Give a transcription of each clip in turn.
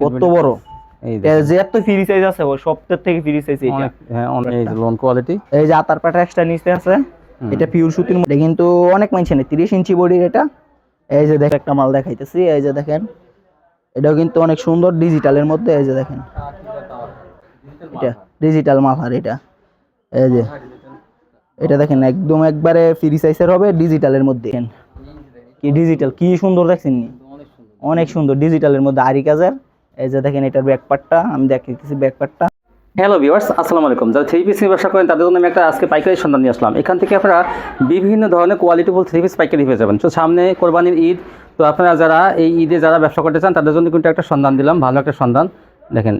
কত বড়? যে এত ফ্রি সাইজ আছে সবটার থেকে ফ্রি সাইজ এটা হ্যাঁ অনেক লোন কোয়ালিটি এই যে আতার পাটা এক্সট্রা নিচে আছে এটা পিওর সুতির মধ্যে। কিন্তু অনেক মানছে না ইঞ্চি বডির এটা। এই যে দেখেন একটা মাল দেখাইতেছি এই যে দেখেন। এটাও কিন্তু অনেক সুন্দর ডিজিটালের মধ্যে এই যে দেখেন। এটা ডিজিটাল মাল আর এটা। এই যে। এটা দেখেন একদম একবারে ফ্রি সাইজের হবে ডিজিটালের মধ্যে। কি ডিজিটাল কি সুন্দর দেখছেন নি? অনেক সুন্দর ডিজিটালের মধ্যে আরি কাজের এই যে দেখেন এটার ব্যাকপার্টটা আমি দেখাইতেছি ব্যাকপার্টটা হ্যালো ভিউয়ার্স আসসালামু আলাইকুম। যারা থ্রি পিস ব্যবসা করেন, তাদের জন্য আমি একটা আজকে পাইকারি সন্ধান নিয়ে আসলাম। এখান থেকে আপনারা বিভিন্ন ধরনের কোয়ালিটিফুল থ্রি পিস পাইকারি পেয়ে যাবেন। তো সামনে কোরবানির ঈদ, তো আপনারা যারা এই ঈদে যারা ব্যবসা করতে চান, তাদের জন্য কিন্তু একটা সন্ধান দিলাম, ভালো একটা সন্ধান। দেখেন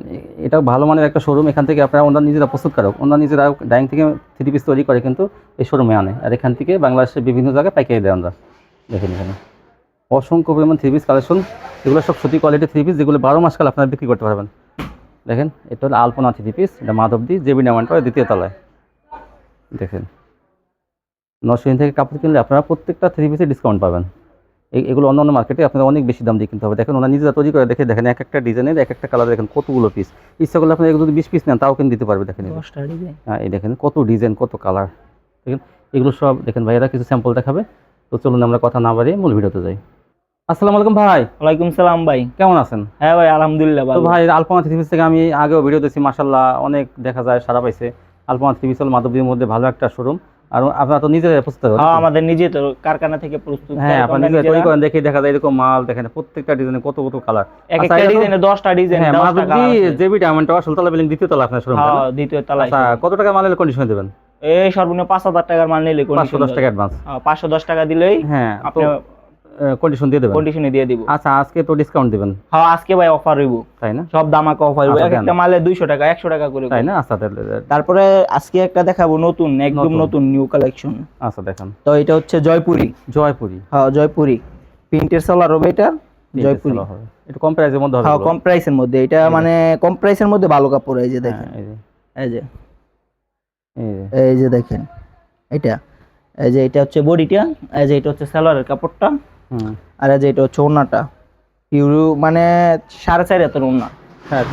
এটা ভালো মানের একটা শোরুম এখান থেকে আপনারা ওনারা নিজেরা প্রস্তুত প্রস্তুতকারক ওনারা নিজেরা ডাইং থেকে থ্রি পিস তৈরি করে কিন্তু এই শোরুমে আনে। আর এখান থেকে বাংলাদেশের বিভিন্ন জায়গায় পাইকারি দেয় আমরা দেখেন এখানে। অসংখ্য পরিমাণ থ্রি পিস কালেকশন এগুলো সব সত্যি কোয়ালিটি থ্রি পিস যেগুলো বারো মাস কাল আপনারা বিক্রি করতে পারবেন। দেখেন এটা হলো আলপনা থ্রি পিস এটা মাধবদি জেবি ডায়মন্ড দ্বিতীয় তলায়। দেখেন নশো থেকে কাপড় কিনলে আপনারা প্রত্যেকটা থ্রি পিসে ডিসকাউন্ট পাবেন। এই এগুলো অন্য অন্য মার্কেটে আপনারা অনেক বেশি দাম দিয়ে কিনতে হবে। দেখেন ওনারা নিজেরা তৈরি করে দেখে দেখেন এক একটা ডিজাইনের এক একটা কালার দেখেন কতগুলো পিস ইচ্ছা করলে আপনারা যদি বিশ পিস নেন তাও কিনে দিতে পারবে দেখেন হ্যাঁ এই দেখেন কত ডিজাইন কত কালার দেখেন এগুলো সব দেখেন ভাইয়েরা কিছু স্যাম্পল দেখাবে। তো চলুন আমরা কথা না বাড়িয়ে মূল ভিডিওতে যাই। আসসালামু আলাইকুম ভাই। ওয়ালাইকুম সালাম ভাই কেমন আছেন? হ্যাঁ ভাই আলহামদুলিল্লাহ ভালো। ভাই আলপনা থ্রি থেকে আমি আগেও ভিডিও দিয়েছি মাসাল্লাহ অনেক দেখা যায় সারা পাইছে। আলপনা থ্রি পিস মাধবদীর মধ্যে ভালো একটা শোরুম আর আপনারা তো প্রস্তুত হ্যাঁ আমাদের নিজে তো কারখানা থেকে প্রস্তুত। হ্যাঁ করে আপনারা নিজেরা তৈরি করেন দেখে দেখা যায় এরকম মাল দেখেন প্রত্যেকটা ডিজাইনে কত কত কালার এক আচ্ছা, একটা ডিজাইনে দশটা ডিজাইন হ্যাঁ মাধবদী জেবি ডায়মন্ড টাওয়ার সুলতালা বিল্ডিং দ্বিতীয় তলা আপনার শোরুম হ্যাঁ দ্বিতীয় তলায় আচ্ছা কত টাকা মালের কন্ডিশন দেবেন? এই সর্বনিম্ন পাঁচ হাজার টাকার মাল নিলে পাঁচশো দশ টাকা অ্যাডভান্স পাঁচশো দশ টাকা দিলেই হ্যাঁ আপনি কন্ডিশন দিয়ে দেবেন? কন্ডিশনে দিয়ে দিব। আচ্ছা আজকে তো ডিসকাউন্ট দিবেন। হ্যাঁ আজকে ভাই অফার হইব তাই না? সব দামাকে অফার হইব। একটা মালে দুইশো টাকা একশো টাকা করে তাই না? আচ্ছা তাহলে তারপরে আজকে একটা দেখাবো নতুন একদম নতুন। নিউ কালেকশন আচ্ছা দেখেন। তো এটা হচ্ছে জয়পুরি। জয়পুরি। হ্যাঁ জয়পুরি। প্রিন্টের সেলার হবে এটা জয়পুরি। একটু কম প্রাইসের মধ্যে হবে হ্যাঁ কম প্রাইসের মধ্যে। এটা মানে কম প্রাইসের মধ্যে ভালো কাপড় এই যে দেখেন। হ্যাঁ, এই যে, এই যে। এই যে। দেখেন। এটা। এই যে এটা হচ্ছে বডিটা। এই যে এটা হচ্ছে সালোয়ারের কাপড়টা। আর যে এটা হচ্ছে ওনাটা পিউরু মানে সাড়ে চার হাতের হ্যাঁ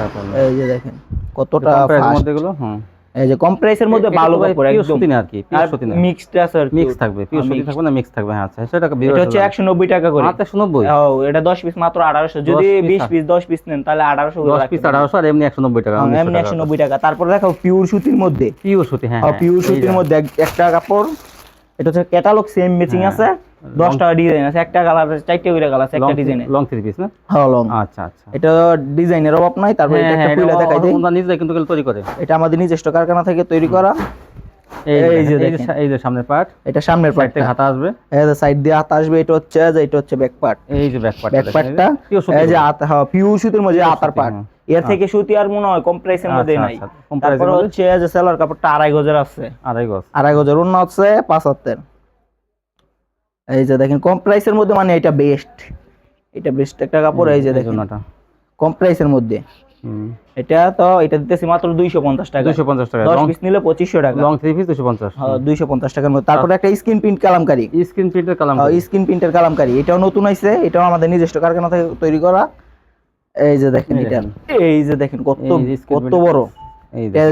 এই যে দেখেন কতটা মধ্যে এগুলো হুম। এই যে কম প্রাইসের মধ্যে ভালো কাপড় একদম। সুতি না আর কি পিওর সুতি না মিক্সড আছে আর মিক্স থাকবে পিওর হ্যাঁ, সুতি থাকবে না মিক্স থাকবে হ্যাঁ আচ্ছা সেটা এটা হচ্ছে একশো নব্বই টাকা করে। মাত্র একশো নব্বই? ও, এটা দশ পিস মাত্র আঠারোশো যদি 10 piece বিশ পিস দশ পিস নেন তাহলে আঠারোশো দশ পিস আঠারোশো আর এমনি একশো নব্বই টাকা এমনি একশো নব্বই টাকা। তারপর দেখো পিওর সুতির মধ্যে। পিওর সুতি হ্যাঁ হ্যাঁ, পিওর সুতির মধ্যে এক- একটা কাপড় এটা হচ্ছে ক্যাটালগ সেম ম্যাচিং হ্যাঁ। আছে। দশটা ডিজাইন আছে একটা কালার চারটে করে কালার আছে একটা ডিজাইনে লং থ্রি পিস না? হ্যাঁ লং আচ্ছা আচ্ছা। এটা ডিজাইনের অভাব নাই তারপর এটা হ্যাঁ একটা হ্যাঁ দেখাই দিই। ওনারা নিজেরা কিন্তু তৈরি করে। এটা আমাদের নিজস্ব কারখানা থেকে তৈরি করা। এই যে এই যে সামনের পার্ট এটা সামনের থেকে হাতা আসবে। এই যে সাইড দিয়ে হাত আসবে এটা হচ্ছে যে এটা হচ্ছে ব্যাক পার্ট এই যে ব্যাক পার্ট ব্যাক পার্টটা এই যে হাত হ্যাঁ পিওর সুতির মধ্যে হাতার পার্ট হ্যাঁ। এর থেকে সুতি আর মনে হয় কম প্রাইসের মধ্যে আচ্ছা, নাই। আচ্ছা, কম price এর তারপর হচ্ছে যে সেলার কাপড়টা আড়াই গজের আছে। আড়াই গজ। আড়াই গজের অন্য হচ্ছে পাঁচ হাতের এই যে দেখেন কম প্রাইসের মধ্যে মানে এটা বেস্ট এটা বেস্ট একটা কাপড় এই যে দেখেন। জন্যটা। কম প্রাইসের মধ্যে। হুম। এটা তো এটা দিতেছি মাত্র দুইশো পঞ্চাশ টাকা। দুশো পঞ্চাশ টাকা। দশ পিস নিলে পঁচিশশো টাকা। লং থ্রি পিস দুশো পঞ্চাশ। দুইশো পঞ্চাশ টাকার মধ্যে। তারপরে একটা স্ক্রিন প্রিন্ট কালামকারি। স্ক্রিন প্রিন্টের কালাম স্ক্রিন প্রিন্টের কালামকারি। এটাও নতুন আইছে এটাও আমাদের নিজস্ব কারখানা থেকে তৈরি করা। এই যে দেখেন এটা। এই যে দেখেন কত কত বড়।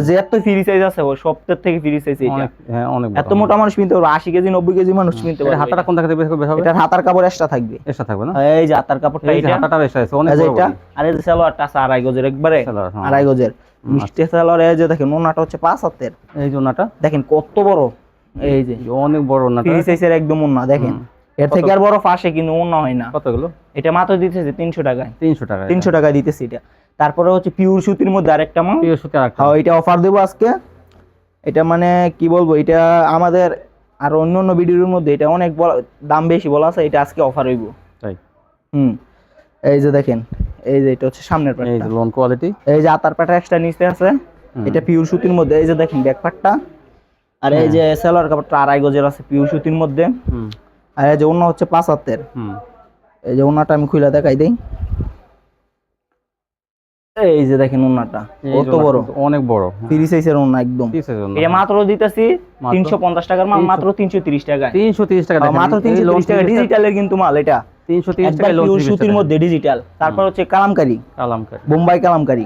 যে এত ফ্রি সাইজ আছে ও সপ্তাহ থেকে ফ্রি সাইজ এটা হ্যাঁ অনেক এত মোটা মানুষ কিনতে পারবে আশি কেজি নব্বই কেজি মানুষ কিনতে পারবে। হাতাটা কোন জায়গা থেকে হবে? এটার হাতার কাপড় এক্সট্রা থাকবে। এসা থাকবে না? এই যে হাতার কাপড়টা এই হাতাটা এসা আছে অনেক বড় এটা আর এই সালোয়ারটা আছে আড়াই গজের একবারে। আড়াই গজের। মিষ্টি সালোয়ার এই যে দেখেন ওনাটা হচ্ছে পাঁচ হাতের। এই যে ওনাটা। দেখেন কত বড়। এই যে। অনেক বড় ওনাটা। ফ্রি সাইজের একদম ওন্না দেখেন। এর থেকে আর বড় ফাঁসে কিন্তু ওন্না হয় না। কতগুলো? এটা মাত্র দিতেছে তিনশো টাকায়। তিনশো টাকা তিনশো টাকায় দিতেছি এটা। তারপরে হচ্ছে পিওর সুতির মধ্যে আরেকটা মাল পিওর সুতি আর একটা হ্যাঁ এটা অফার দেবো আজকে। এটা মানে কি বলব এটা আমাদের আর অন্য অন্য ভিডিওর মধ্যে এটা অনেক দাম বেশি বলা আছে এটা আজকে অফার হইব। তাই? হুম এই যে দেখেন এই যে এটা হচ্ছে সামনের এই যে লোন কোয়ালিটি এই যে আতার পাটা এক্সট্রা নিচে আছে এটা পিওর সুতির মধ্যে এই যে দেখেন ব্যাক পাটটা। আর এই যে সেলার কাপড়টা আড়াই গজের আছে পিওর সুতির মধ্যে। হুম। আর এই যে অন্য হচ্ছে পাঁচ হাতের। হুম। এই যে ওনাটা আমি খুলে দেখাই দেই। এই যে দেখেন ওনাটা কত বড়? অনেক বড় ফ্রি সাইজের ওনা একদম। এটা মাত্র দিতেছি মাত্র? তিনশো পঞ্চাশ টাকার মাল মাত্র তিনশো তিরিশ টাকায়। তিনশো তিরিশ টাকা হ্যাঁ, মাত্র এই তিনশো loan তিরিশ টাকা। ডিজিটালের কিন্তু মাল এটা। তিনশো তিরিশ একবার টাকায় লোন সুতির মধ্যে ডিজিটাল তারপর হচ্ছে কালামকারি। কালামকারি। বোম্বাই কালামকারি।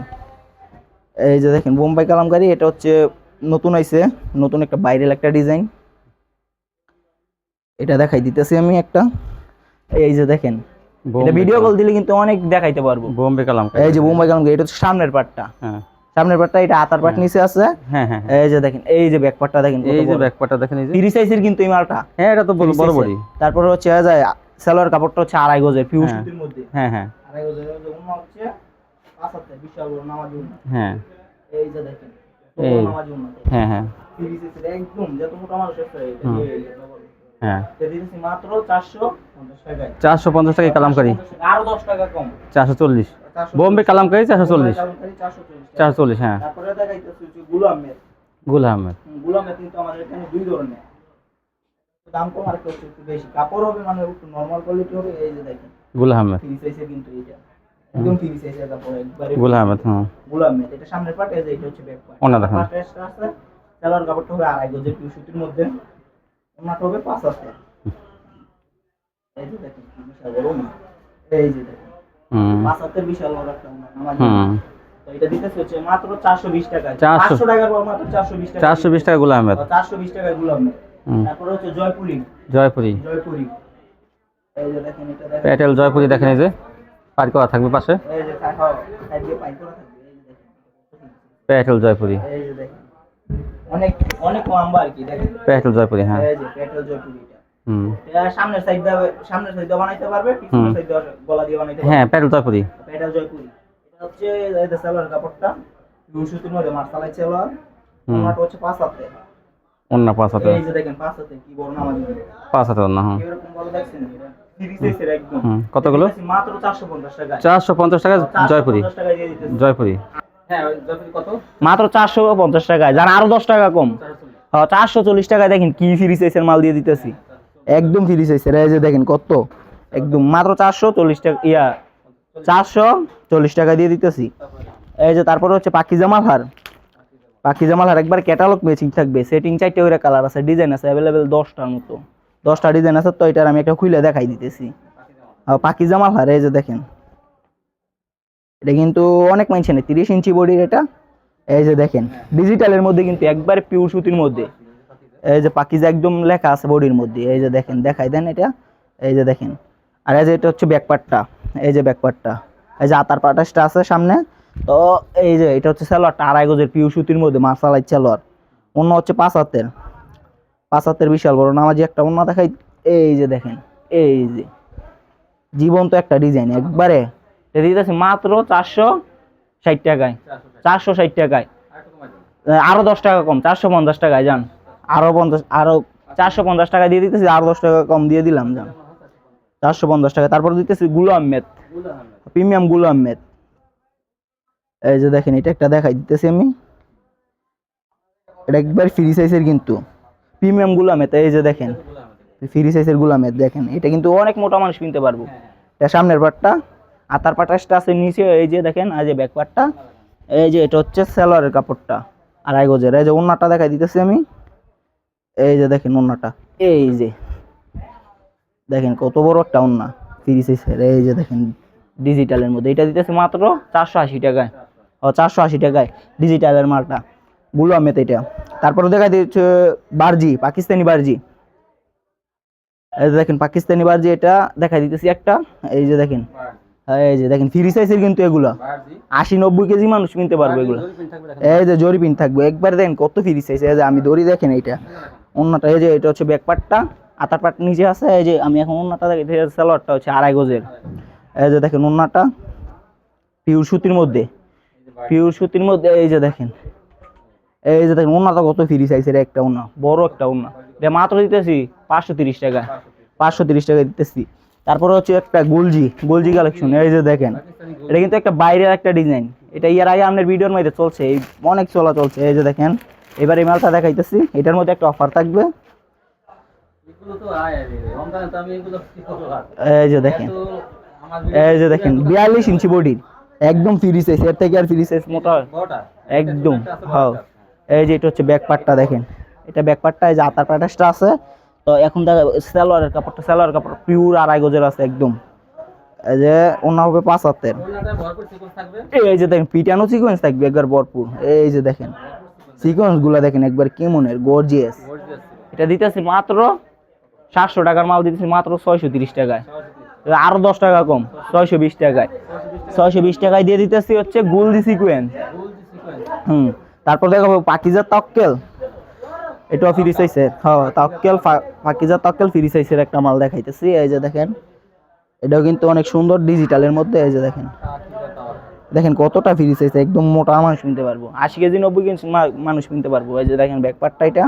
এই যে দেখেন বোম্বাই কালামকারি এটা হচ্ছে নতুন আইছে নতুন একটা ভাইরাল একটা ডিজাইন এটা দেখাই দিতেছি আমি একটা। এই যে দেখেন এটা ভিডিও কল দিলে কিন্তু অনেক দেখাইতে পারব। বোম্বে কালামকারি এই যে বোম্বাই কালামকারি এটা হচ্ছে সামনের পাটটা। হ্যাঁ। সামনের পাটটা এটা আতার পাট নিচে আছে। হ্যাঁ হ্যাঁ হ্যাঁ। এই যে দেখেন এই যে ব্যাক পাটটা দেখেন এই যে ব্যাকপাটা দেখেন এই যে। ফ্রি সাইজের কিন্তু এই মালটা। হ্যাঁ এটা তো বড় বড় বড়ি তারপরে হচ্ছে এই যে সালোয়ার কাপড়টা হচ্ছে আড়াই গজের পিওর হ্যাঁ। সুতির মধ্যে। হ্যাঁ হ্যাঁ। আড়াই গজের ওন্না হচ্ছে পাঁচ হাতে বিশাল বড় নামাজ। হ্যাঁ। এই যে দেখেন এই। নামাজ। হ্যাঁ হ্যাঁ। ফ্রি সাইজের একদম যত মোটা মানুষ আছে এই। হ্যাঁ। মাত্র চারশো চারশো পঞ্চাশ টাকায় কালামকারি। আরও দশ টাকা কম। চারশো চল্লিশ। বোম্বে কালামকারি চারশো চল্লিশ। কালামকারী 440 টাকা। চারশো চল্লিশ হ্যাঁ। তারপরে দেখাইতেছি হচ্ছে গুলামের গুল আহমেদ। কিন্তু আমাদের এখানে দুই ধরনের। দাম কম আর একটু বেশি। কাপড় হবে মানে একটু নর্মাল কোয়ালিটি হবে এই যে দেখেন। গুল আহমেদ। ফ্রি সাইজের কিন্তু এইটা। একদম ফ্রি সাইজের কাপড় একবারে গুল আহমেদ হ্যাঁ এটা সামনের পার্ট এই যে এটা হচ্ছে ব্যাক পার্ট ওনা দেখান। ফার্স্ট আছে সালোয়ার কাপড়টা হবে আড়াই গজের পিউ সুতির মধ্যে। ওনাটা হবে পাঁচ এই যে দেখেন বিশাল বড় ওনা। এই যে দেখেন পাঁচ হাতের বিশাল বড় একটা ওনা আমার এটা দিতেছে হচ্ছে মাত্র চারশো বিশ টাকা 400 টাকার পর মাত্র চারশো বিশ টাকা চারশো বিশ টাকা গুল আহমেদ চারশো বিশ টাকা গুলামের হুম। হচ্ছে জয়পুরি। জয়পুরি। জয়পুরি। এই যে দেখেন এটা দেখেন। প্যাটেল জয়পুরি দেখেন এই যে। পার করা থাকবে পাশে। এই যে খাও সাইড দিয়ে করা থাকবে এই যে দেখেন। প্যাটেল জয়পুরি। এই যে দেখেন। অনেক অনেক লম্বা আর কি দেখেন। প্যাটেল জয়পুরি হ্যাঁ। এই যে পেট্রোল জয়পুরি হুম। সামনের সাইড দিয়ে সামনের সাইড দিয়ে বানাইতে পারবে পিছনের সাইড দিয়ে গলা দিয়ে বানাইতে পারবে। হ্যাঁ প্যাটেল জয়পুরি। পেট্রোল জয়পুরি। এটা হচ্ছে এই যে সালোয়ার কাপড়টা দুই সুতির মধ্যে মার্শালাই সালোয়ার। ওনাটা হচ্ছে পাঁচ হাতে। পাঁচ হাতে। এই যে দেখেন পাঁচ হাতে কি বড় নামাজ পাঁচ হাতে হ্যাঁ। এরকম বড় দেখছেন কতগুলো? মাত্র চারশো পঞ্চাশ টাকা চারশো পঞ্চাশ টাকা জয়পুরি। জয়পুরি। মাত্র চারশো পঞ্চাশ টাকায়। যার আরও দশ টাকা কম। চারশো চল্লিশ। টাকায় দেখেন কি ফ্রি সাইজের মাল দিয়ে দিতেছি। একদম ফ্রি সাইজের এই যে দেখেন কত। একদম মাত্র চারশো চল্লিশ টাকা ইয়া চারশো চল্লিশ টাকা দিয়ে দিতেছি। এই যে তারপরে হচ্ছে পাকিজা মালহার পাকিজা মালহার একবার ক্যাটালগ ম্যাচিং থাকবে। সেটিং চারটে ওইরা কালার আছে ডিজাইন আছে অ্যাভেলেবেল দশটার মতো। দশটা ডিজাইন আছে তো এটার আমি একটা খুলে দেখাই দিতেছি। পাকিজা মালহার এই যে দেখেন। এটা কিন্তু অনেক মানছে না, তিরিশ ইঞ্চি বডির এটা। এই যে দেখেন, ডিজিটালের মধ্যে কিন্তু একবার পিওর সুতির মধ্যে। এই যে পাকিজা একদম লেখা আছে বডির মধ্যে। এই যে দেখেন, দেখাই দেন এটা। এই যে দেখেন, আর এই যে এটা হচ্ছে ব্যাকপার্টটা এই যে ব্যাকপার্টটা এই যে আতার পাটাসটা আছে সামনে। তো এই যে এটা হচ্ছে সালোয়ারটা আড়াই গজের পিওর সুতির মধ্যে মার্শালাই সালোয়ার। অন্য হচ্ছে পাঁচ হাতের। পাঁচ হাতের বিশাল বড় নামাজি একটা অন্য দেখাই। এই যে দেখেন, এই যে। জীবন্ত একটা ডিজাইন, একবারে দিতেছে মাত্র চারশো ষাট টাকায়। চারশো ষাট। টাকায়। আরও দশ টাকা কম চারশো পঞ্চাশ টাকায় যান আরও পঞ্চাশ আরও চারশো পঞ্চাশ টাকা দিয়ে দিতেছি আরও দশ টাকা কম দিয়ে দিলাম যান চারশো পঞ্চাশ টাকা। তারপর দিতেছি গুলো আহমেদ। প্রিমিয়ামগুলো আহমেদ। এই যে দেখেন এটা একটা দেখাই দিতেছি আমি। এটা একবার ফ্রি সাইজের কিন্তু। প্রিমিয়াম গুলামেদ এই যে দেখেন। ফ্রি সাইজের গুলামেদ দেখেন। এটা কিন্তু অনেক মোটা মানুষ কিনতে পারব। এটা সামনের পাটটা। আতার পাটাসটা আছে নিচে, এই যে দেখেন, এই যে ব্যাক পাটটা এই যে এটা হচ্ছে সেলোয়ারের কাপড়টা, আড়াই গজের। এই যে ওন্নাটা দেখাই দিতেছি আমি। এই যে দেখেন ওন্নাটা এই যে। দেখেন কত বড় একটা ওন্না ফ্রি এই যে দেখেন ডিজিটালের মধ্যে। এটা দিতেছে মাত্র চারশো আশি টাকায়। ও, চারশো আশি টাকায় ডিজিটালের মালটা। গুলো আমেত এটা। তারপরে দেখা দিচ্ছে বার্জি, পাকিস্তানি বার্জি। এই যে দেখেন, পাকিস্তানি বার্জি এটা দেখা দিতেছি একটা। এই যে দেখেন এই যে দেখেন ফ্রি সাইজের কিন্তু এগুলো। আশি নব্বই কেজি মানুষ কিনতে পারবে এগুলো। এই যে জরি পিন থাকবে। একবার দেখেন কত ফ্রি সাইজ এই যে আমি দড়ি দেখেন এইটা। অন্যটা, এই যে এটা হচ্ছে ব্যাক পার্টটা আতার পাট নিচে আছে, এই যে আমি এখন অন্যটা দেখি সালোয়ারটা হচ্ছে আড়াই গজের। এই যে দেখেন অন্যটা। পিওর সুতির মধ্যে। পিওর সুতির মধ্যে, এই যে দেখেন। এই যে দেখেন ওনাটা কত ফ্রি সাইজের একটা ওনা বড় একটা ওনা এটা মাত্র দিতেছি পাঁচশো তিরিশ টাকা। পাঁচশো তিরিশ টাকা দিতেছি। তারপরে হচ্ছে একটা গুলজি গুলজি কালেকশন এই যে দেখেন। এটা কিন্তু একটা বাইরের একটা ডিজাইন এটা ইয়ার আগে আপনার ভিডিওর মধ্যে চলছে, এই অনেক চলা চলছে এই যে দেখেন। এবার এই মালটা দেখাইতেছি, এটার মধ্যে একটা অফার থাকবে। এই যে দেখেন, এই যে দেখেন, বিয়াল্লিশ ইঞ্চি বডির একদম ফ্রি সাইজ এর থেকে আর ফ্রি সাইজ মোটা একদম হ্যাঁ এই যে এটা হচ্ছে ব্যাক পার্টটা দেখেন। এটা ব্যাক পার্টটা এই যে আতার প্যাটাসটা আছে। তো এখন দেখা সালোয়ারের কাপড়টা সালোয়ার কাপড় পিওর আড়াই গজের আছে একদম। এই যে ওনা হবে পাঁচ হাতের। এই যে দেখেন, পিটানো সিকোয়েন্স থাকবে একবার ভরপুর। এই যে দেখেন সিকোয়েন্সগুলা দেখেন একবার কেমনের গর্জিয়াস এটা দিতেছি মাত্র সাতশো টাকার মাল, দিতেছি মাত্র ছয়শো তিরিশ টাকায়। আরও দশ টাকা কম, ছয়শো বিশ টাকায়। ছয়শো বিশ টাকায় দিয়ে দিতেছি হচ্ছে গুলদি সিকোয়েন্স হুম, তারপর দেখো পাকিজার তক্কেল। এটাও ফ্রি সাইজের হ্যাঁ তক্কেল ফা- পাকিজার তক্কেল ফ্রি সাইজের একটা মাল দেখাইতেছি এই যে দেখেন। এটাও কিন্তু অনেক সুন্দর ডিজিটালের মধ্যে এই যে দেখেন। দেখেন কতটা ফ্রি সাইজ একদম মোটা মানুষ কিনতে পারব। আশি কেজি নব্বই কেজি মানুষ কিনতে পারব। এই যে দেখেন ব্যাকপারটা এটা।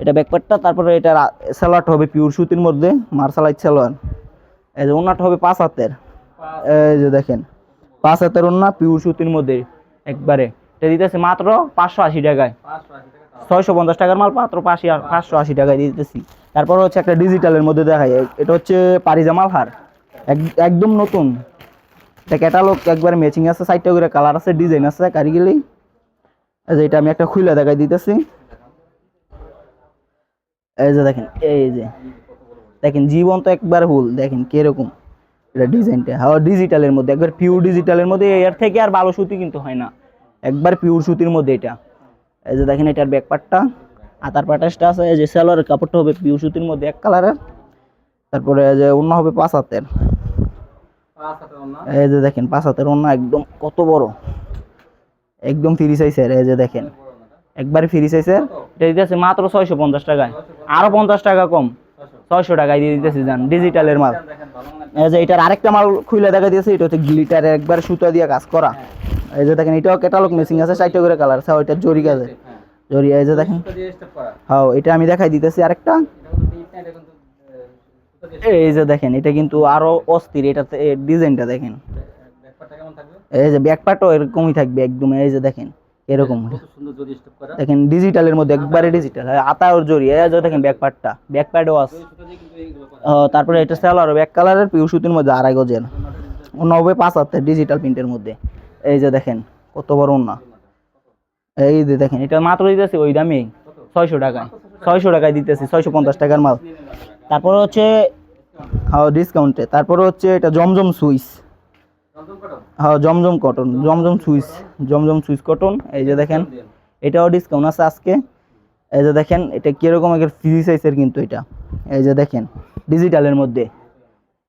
এটা ব্যাকপারটা তারপরে এটা স্যালোয়ারটা হবে পিওর সুতির মধ্যে মার্শালাইট স্যালোয়ার এই যে ওনাটা হবে পাঁচ হাতের। এই যে দেখেন পাঁচ হাতের ওনা পিওর সুতির মধ্যে একবারে। এটা দিতেছে মাত্র পাঁচশো আশি টাকায়। ছয়শো পঞ্চাশ টাকার মাল, মাত্র পাঁচশো পাঁচশো আশি টাকায় দিয়ে দিতেছি। তারপর হচ্ছে একটা ডিজিটালের মধ্যে দেখাই এটা হচ্ছে পারিজামাল হার। একদম নতুন। এটা ক্যাটালগ একবার ম্যাচিং আছে সাইডটা করে কালার আছে ডিজাইন আছে, কারিগরি। এই যে এটা আমি একটা খুলে দেখাই দিতেছি। এই যে দেখেন, এই যে। দেখেন জীবন তো একবার হুল, দেখেন কীরকম এটা ডিজাইনটা হ্যাঁ ডিজিটালের মধ্যে, একবার পিওর ডিজিটালের মধ্যে, এর থেকে আর ভালো সুতি কিন্তু হয় না। একবার পিওর সুতির মধ্যে এটা। এই যে দেখেন এটার ব্যাকপার্টটা আতার পাটাসটা আছে এই যে সেলোয়ারের কাপড়টা হবে পিওর সুতির মধ্যে এক কালারের তারপরে এই যে অন্য হবে পাঁচ হাতের। এই যে দেখেন পাঁচ হাতের অন্য একদম কত বড়। একদম ফ্রি সাইজের এই যে দেখেন। একবার ফ্রি সাইজের এটা দিতেছে মাত্র ছয়শো পঞ্চাশ টাকায়। আরও পঞ্চাশ টাকা কম। ছয়শো। টাকায় দিয়ে দিতেছি জান ডিজিটালের মাল। এই যে এটার আরেকটা মাল খুলে দেখা দিয়েছে এটা হচ্ছে গ্লিটারে একবার সুতা দিয়ে কাজ করা। এই যে দেখেন এটাও ক্যাটালগ মেসিং আছে চারটে করে কালার আছে ওইটা জরি কাজে জরি এই যে দেখেন। হ্যাঁ এটা আমি দেখাই দিতেছি আরেকটা। এই যে দেখেন এটা কিন্তু আরও অস্থির এটা ডিজাইনটা দেখেন। এই যে ব্যাকপার্টও এরকমই থাকবে একদম এই যে দেখেন এরকম। দেখেন ডিজিটালের মধ্যে একবারে ডিজিটাল আতা ওর জড়ি এই যে দেখেন ব্যাকপার্টটা ব্যাকপ্যাডও আছে। ও, তারপরে এটা সেলার ব্যাক কালারের পিউ সুতির মধ্যে আড়াই গজের। নব্বই পাঁচ হাতের ডিজিটাল প্রিন্টের মধ্যে। এই যে দেখেন, কত বড় না এই যে দেখেন, এটা মাত্র দিতেছি ওই দামেই ছয়শো টাকায়। ছয়শো টাকায় দিতেছি, ছয়শো পঞ্চাশ টাকার মাল। তারপরে হচ্ছে হ্যাঁ ডিসকাউন্টে তারপরে হচ্ছে এটা জমজম সুইচ। হ্যাঁ Zamzam cotton Zamzam Swiss Zamzam Swiss cotton এই যে দেখেন, এটাও ডিসকাউন্ট আছে আজকে। এই যে দেখেন, এটা কীরকম একের ফ্রি সাইজের কিন্তু এটা। এই যে দেখেন ডিজিটালের মধ্যে।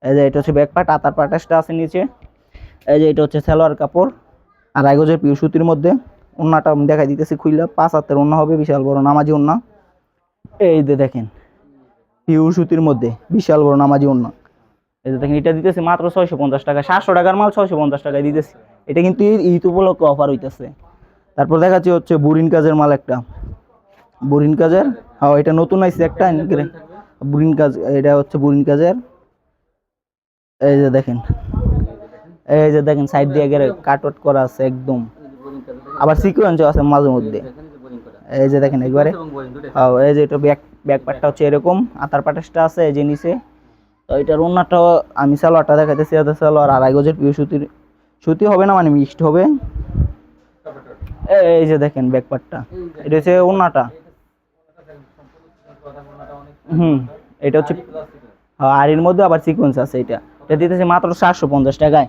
এই যে এটা হচ্ছে ব্যাক পার্ট আতার পাটাসটা আছে নিচে। এই যে এটা হচ্ছে সালোয়ার কাপড়। আর আইগোজের পিউ সুতির মধ্যে ওন্নাটা দেখাই দিতেছি খুইলা, পাঁচ হাতের ওন্না হবে, বিশাল বড় নামাজি ওন্না। এই যে দেখেন পিউ সুতির মধ্যে বিশাল বড় নামাজি ওন্না। এই যে দেখেন, এটা দিতেছি মাত্র ছয়শো পঞ্চাশ টাকা, সাতশো টাকার মাল ছয়শো পঞ্চাশ টাকায় দিতেছি। এটা কিন্তু ঈদ- উপলক্ষে অফার হইতেছে। তারপর দেখাচ্ছি হচ্ছে বুরিন কাজের মাল একটা। বুরিন কাজের? হ্যাঁ এটা নতুন আইছে একটা বুরিন কাজ, এটা হচ্ছে বুরিন কাজের। এই যে দেখেন এই যে দেখেন সাইড দিয়ে গেলে কাট আউট করা আছে একদম। আবার সিকোয়েন্সও আছে মাঝে মধ্যে। এই যে দেখেন একবারে। এই যে এটা ব্যাক ব্যাক পার্টটা হচ্ছে এরকম আতার পাটাসটা আছে এই যে নিচে। তো এটার ওনাটাও আমি সালোয়ারটা দেখাইতেছি, এটা সালোয়ার আড়াই গজের পিউ সুতির, সুতি হবে না মানে মিক্সড হবে। এই যে দেখেন ব্যাক পার্টটা এটা হচ্ছে ওনাটা হুম, এটা হচ্ছে আর এর মধ্যে আবার সিকোয়েন্স আছে এটা। এটা দিতেছে মাত্র চারশো পঞ্চাশ টাকায়।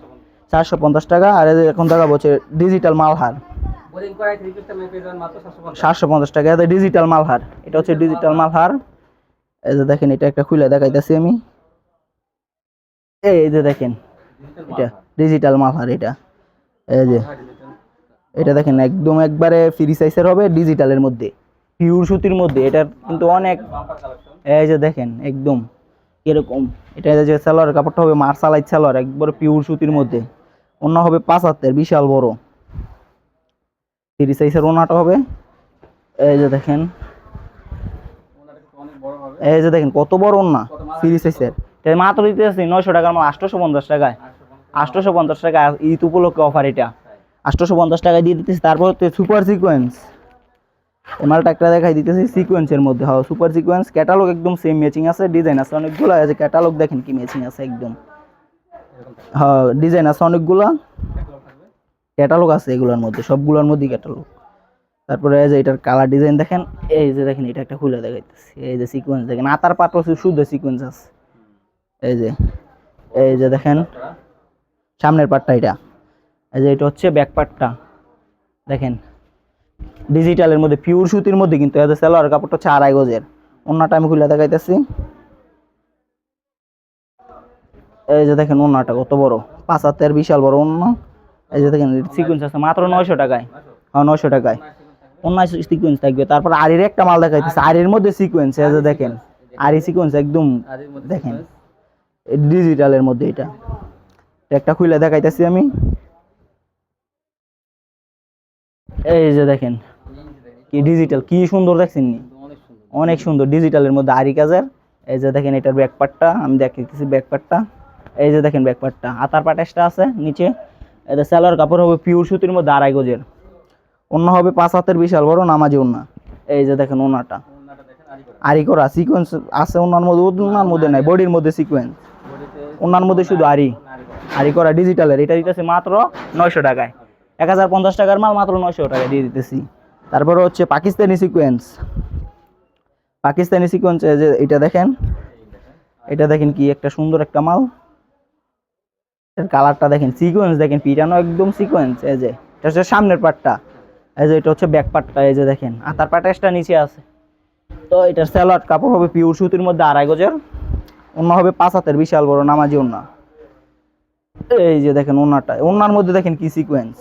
চারশো পঞ্চাশ টাকা আর এখন দেখা হচ্ছে ডিজিটাল মালহার। সাতশো পঞ্চাশ। টাকা এটা ডিজিটাল মালহার। এটা হচ্ছে ডিজিটাল মালহার। এই যে দেখেন এটা একটা খুলে দেখাইতেছি আমি। এই যে দেখেন এটা ডিজিটাল মালহার এটা। এই যে এটা দেখেন একদম একবারে ফ্রি সাইজের হবে ডিজিটালের মধ্যে। পিওর সুতির মধ্যে এটা কিন্তু অনেক এই যে দেখেন একদম। এরকম। এটা যে সালোয়ার কাপড়টা হবে মার্শালাইট সালোয়ার একবার পিওর সুতির মধ্যে। অন্য হবে পাঁচ হাতের, বিশাল বড়। ফ্রি সাইজের ওনাটা হবে। এই যে দেখেন। এই যে দেখেন, কত বড় ওনা ফ্রি সাইজের মাত্র দিতে আসছি নয়শো টাকার মাল আটশোশো পঞ্চাশ টাকায়। আটশোশো পঞ্চাশ টাকা ঈদ উপলক্ষে অফার এটা। আটশোশো পঞ্চাশ টাকায় দিয়ে দিতেছি, তারপর সুপার সিকোয়েন্স এই মালটা একটা দেখাই দিতেছি সিকোয়েন্সের মধ্যে। হয় সুপার সিকোয়েন্স ক্যাটালগ একদম সেম ম্যাচিং আছে ডিজাইন আছে, অনেকগুলো আছে। ক্যাটালগ দেখেন কি ম্যাচিং আছে একদম। হ্যাঁ ডিজাইন আছে অনেকগুলো। ক্যাটালগ আছে এগুলোর মধ্যে, সবগুলোর মধ্যেই ক্যাটালগ তারপরে এই যে এটার কালার ডিজাইন দেখেন, এই যে দেখেন, এটা একটা খুলে দেখাইতেছি। এই যে সিকোয়েন্স দেখেন, আতার পাত্র শুদ্ধ সিকোয়েন্স আছে। এই যে এই যে দেখেন, সামনের পাটটা এটা। এই যে এটা হচ্ছে ব্যাক পাটটা দেখেন ডিজিটালের মধ্যে পিওর সুতির মধ্যে কিন্তু এদের সালোয়ার কাপড়টা হচ্ছে আড়াই গজের। অন্যটা আমি খুলে দেখাইতেছি। এই যে দেখেন অন্যটা কত বড়, পাঁচ হাতের বিশাল বড় অন্য এই যে দেখেন সিকুয়েন্স আছে মাত্র নয়শো টাকায়। হ্যাঁ নয়শো টাকায়। অন্য সিকুয়েন্স থাকবে। তারপর আরির একটা মাল দেখাইতেছে। আরির মধ্যে সিকুয়েন্স এই যে দেখেন। আরি সিকুয়েন্স একদম, দেখেন। ডিজিটালের মধ্যে এটা একটা খুলে দেখাইতেছি আমি। এই যে দেখেন, কি ডিজিটাল কি সুন্দর দেখছেন নি? অনেক সুন্দর ডিজিটালের মধ্যে আরি কাজের এই যে দেখেন, এটার ব্যাকপার্টটা আমি দেখাইতেছি ব্যাকপার্টটা এই যে দেখেন ব্যাক ব্যাকপার্টটা হাতার পাটাসটা আছে নিচে। এটা স্যালোয়ার কাপড় হবে পিওর সুতির মধ্যে আড়াই গজের। অন্য হবে পাঁচ হাতের বিশাল বড়, নামাজি ওন্না এই যে দেখেন ওনাটা আরি করা সিকোয়েন্স আছে ওনার মধ্যে ওনার মধ্যে নাই বডির মধ্যে সিকোয়েন্স ওনার মধ্যে শুধু আরি আরি করা ডিজিটালের এটা দিতেছে মাত্র নয়শো টাকায়। এক হাজার পঞ্চাশ টাকার মাল মাত্র নয়শো টাকায় দিয়ে দিতেছি। তারপরে হচ্ছে পাকিস্তানি সিকোয়েন্স পাকিস্তানি সিকোয়েন্স যে এটা দেখেন এটা দেখেন কি একটা সুন্দর একটা মাল। এর কালারটা দেখেন সিকোয়েন্স দেখেন পিটানো একদম সিকোয়েন্স এই যে, এটা হচ্ছে সামনের পার্টটা এই যে এটা হচ্ছে ব্যাক পার্টটা এই যে দেখেন, আর তার পাটাসটা নিচে আছে। তো এটার স্যালাড কাপড় হবে পিওর সুতির মধ্যে আড়াই গজের অন্য হবে পাঁচ হাতের, বিশাল বড়, নামাজি ওন্না এই যে দেখেন ওনারটা ওনার মধ্যে দেখেন কি সিকোয়েন্স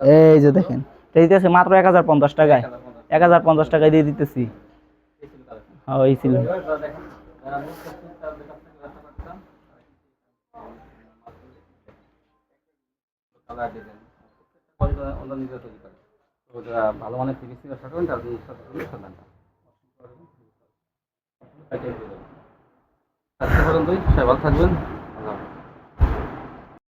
এই যে দেখেন দিতেছে মাত্র এক হাজার পঞ্চাশ টাকায়। এক হাজার পঞ্চাশ টাকায় দিয়ে দিতেছি। হ্যাঁ এই ছিল। ভালো মানের পিভিসি ব্যবসা করেন থাকবেন।